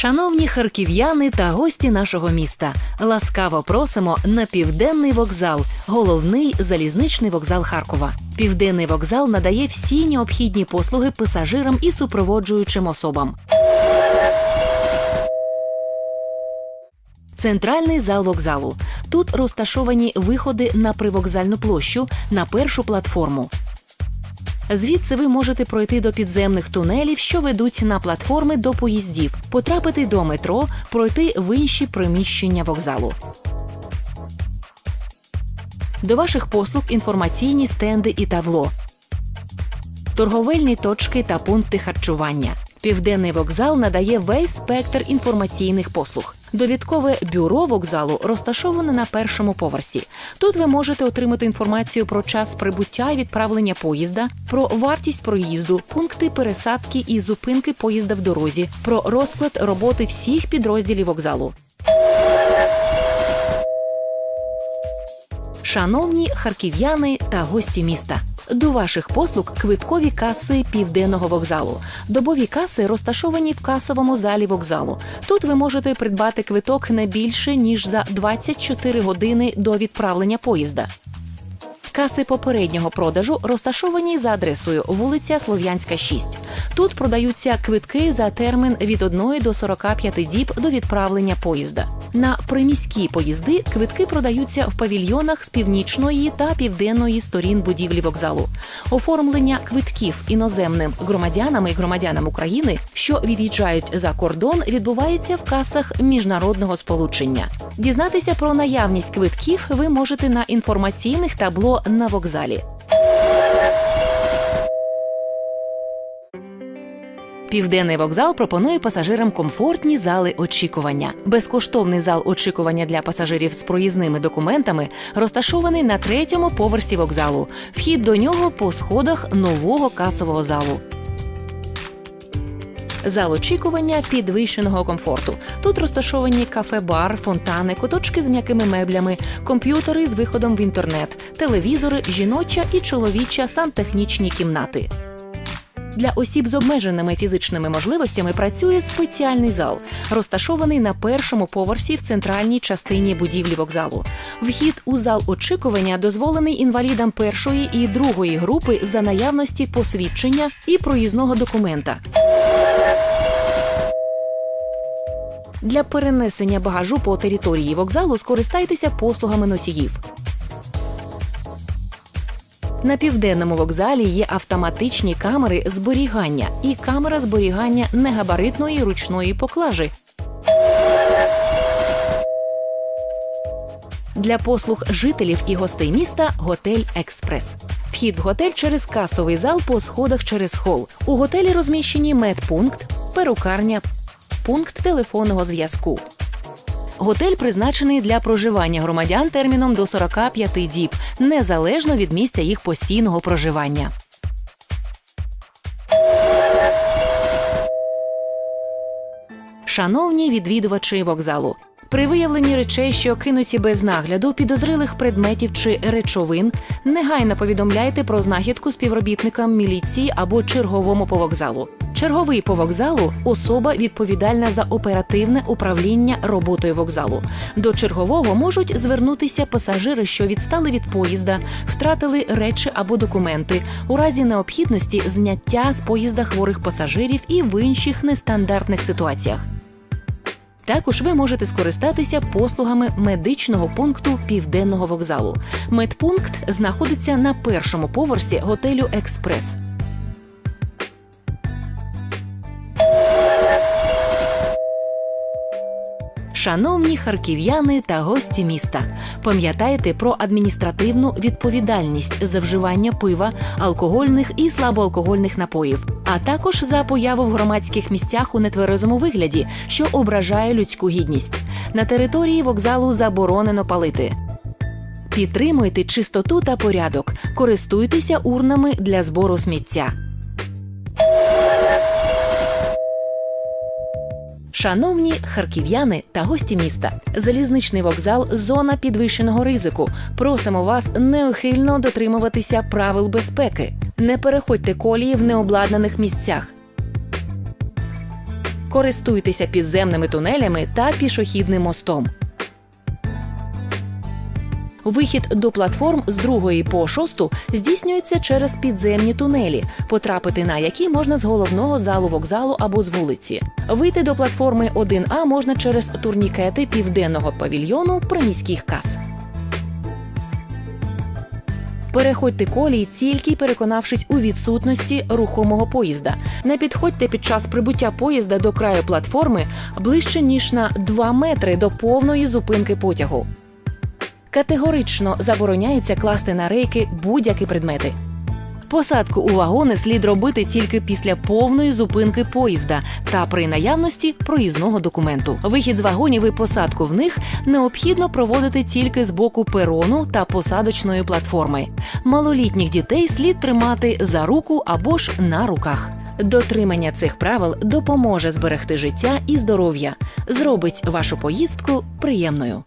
Шановні харків'яни та гості нашого міста, ласкаво просимо на південний вокзал, головний залізничний вокзал Харкова. Південний вокзал надає всі необхідні послуги пасажирам і супроводжуючим особам. Центральний зал вокзалу. Тут розташовані виходи на привокзальну площу на першу платформу. Звідси ви можете пройти до підземних тунелів, що ведуть на платформи до поїздів, потрапити до метро, пройти в інші приміщення вокзалу. До ваших послуг інформаційні стенди і табло, торговельні точки та пункти харчування. Південний вокзал надає весь спектр інформаційних послуг. Довідкове бюро вокзалу розташоване на першому поверсі. Тут ви можете отримати інформацію про час прибуття і відправлення поїзда, про вартість проїзду, пункти пересадки і зупинки поїзда в дорозі, про розклад роботи всіх підрозділів вокзалу. Шановні харків'яни та гості міста. До ваших послуг квиткові каси південного вокзалу. Добові каси розташовані в касовому залі вокзалу. Тут ви можете придбати квиток не більше ніж за 24 години до відправлення поїзда. Каси попереднього продажу розташовані за адресою вулиця Слов'янська, 6. Тут продаються квитки за термін від 1 до 45 діб до відправлення поїзда. На приміські поїзди квитки продаються в павільйонах з північної та південної сторін будівлі вокзалу. Оформлення квитків іноземним громадянам і громадянам України, що від'їжджають за кордон, відбувається в касах міжнародного сполучення. Дізнатися про наявність квитків ви можете на інформаційних табло на вокзалі. Південний вокзал пропонує пасажирам комфортні зали очікування. Безкоштовний зал очікування для пасажирів з проїзними документами розташований на третьому поверсі вокзалу. Вхід до нього по сходах нового касового залу. Зал очікування підвищеного комфорту. Тут розташовані кафе-бар, фонтани, куточки з м'якими меблями, комп'ютери з виходом в інтернет, телевізори, жіноча і чоловіча сантехнічні кімнати. Для осіб з обмеженими фізичними можливостями працює спеціальний зал, розташований на першому поверсі в центральній частині будівлі вокзалу. Вхід у зал очікування дозволений інвалідам першої і другої групи за наявності посвідчення і проїзного документа. Для перенесення багажу по території вокзалу скористайтеся послугами носіїв. На південному вокзалі є автоматичні камери зберігання і камера зберігання негабаритної ручної поклажі. Для послуг жителів і гостей міста готель Експрес. Вхід в готель через касовий зал по сходах через хол. У готелі розміщені медпункт, перукарня, пункт телефонного зв'язку. Готель призначений для проживання громадян терміном до 45 діб, незалежно від місця їх постійного проживання. Шановні відвідувачі вокзалу. При виявленні речей, що кинуті без нагляду, підозрілих предметів чи речовин, негайно повідомляйте про знахідку співробітникам міліції або черговому по вокзалу. Черговий по вокзалу особа відповідальна за оперативне управління роботою вокзалу. До чергового можуть звернутися пасажири, що відстали від поїзда, втратили речі або документи, у разі необхідності зняття з поїзда хворих пасажирів і в інших нестандартних ситуаціях. Також ви можете скористатися послугами медичного пункту південного вокзалу. Медпункт знаходиться на першому поверсі готелю Експрес. Шановні харків'яни та гості міста, пам'ятайте про адміністративну відповідальність за вживання пива, алкогольних і слабоалкогольних напоїв, а також за появу в громадських місцях у нетверезому вигляді, що ображає людську гідність. На території вокзалу заборонено палити. Підтримуйте чистоту та порядок, користуйтеся урнами для збору сміття. Шановні харків'яни та гості міста, залізничний вокзал зона підвищеного ризику. Просимо вас неухильно дотримуватися правил безпеки. Не переходьте колії в необладнаних місцях. Користуйтеся підземними тунелями та пішохідним мостом. Вихід до платформ з другої по шосту здійснюється через підземні тунелі, потрапити на які можна з головного залу вокзалу або з вулиці. Вийти до платформи 1А можна через турнікети південного павільйону приміських кас. Переходьте колії тільки переконавшись у відсутності рухомого поїзда. Не підходьте під час прибуття поїзда до краю платформи ближче ніж на 2 метри до повної зупинки потягу. Категорично забороняється класти на рейки будь-які предмети. Посадку у вагони слід робити тільки після повної зупинки поїзда та при наявності проїзного документу. Вихід з вагонів і посадку в них необхідно проводити тільки з боку перону та посадочної платформи. Малолітніх дітей слід тримати за руку або ж на руках. Дотримання цих правил допоможе зберегти життя і здоров'я, зробить вашу поїздку приємною.